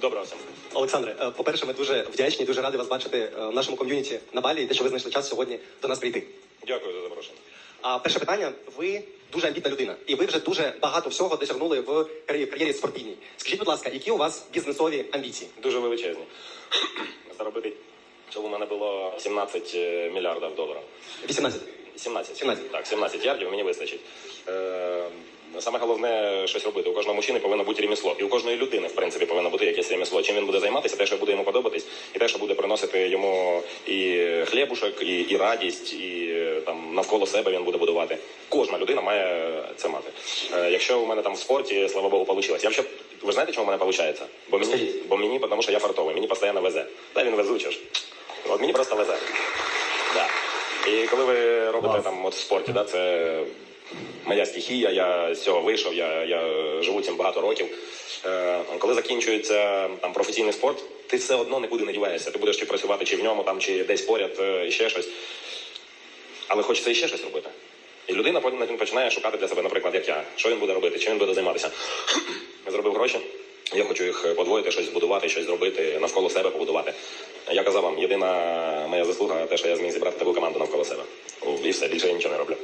Доброго всім. Олександре, е, по-перше, ми дуже вдячні, дуже раді вас бачити е, в нашому ком'юніті на Балі і те, що ви знайшли час сьогодні до нас прийти. Дякую за запрошення. А перше питання: ви дуже амбітна людина, і ви вже дуже багато всього досягнули в кар'єрі, кар'єрі спортивній. Скажіть, будь ласка, які у вас бізнесові амбіції? Дуже величезні. Заробити, щоб у мене було 17 мільярдів доларів. 18. 17. 17. Так, 17 ярдів мені вистачить. Е, Саме головне щось робити. У кожного мужчини повинно бути ремесло. І у кожної людини, в принципі, повинно бути якесь ремесло. Чим він буде займатися, те, що буде йому подобатись, і те, що буде приносити йому і хлібушек, і, і радість, і е, там навколо себе він буде будувати. Кожна людина має це мати. Е, Якщо у мене там в спорті, слава Богу, вийшло. Я взагалі, ви знаєте, чому в мене виходить? Бо мені, бо мені, тому що я фартовий, мені постійно везе. Та він везучий. От мені просто везе. Да. І коли ви робите там от в спорті, да, це моя стихія, я з цього вийшов, я, я живу цим багато років. Е, коли закінчується там професійний спорт, ти все одно нікуди не діваєшся. Ти будеш чи працювати чи в ньому, там, чи десь поряд, е, ще щось. Але хочеться іще щось робити. І людина потім починає шукати для себе, наприклад, як я, що він буде робити, чим він буде займатися. Я зробив гроші. Я хочу їх подвоїти, щось збудувати, щось зробити, навколо себе побудувати. Я казав вам, єдина заслуга те, що я зміг зібрати таку команду навколо себе. І все, більше я нічого не роблю.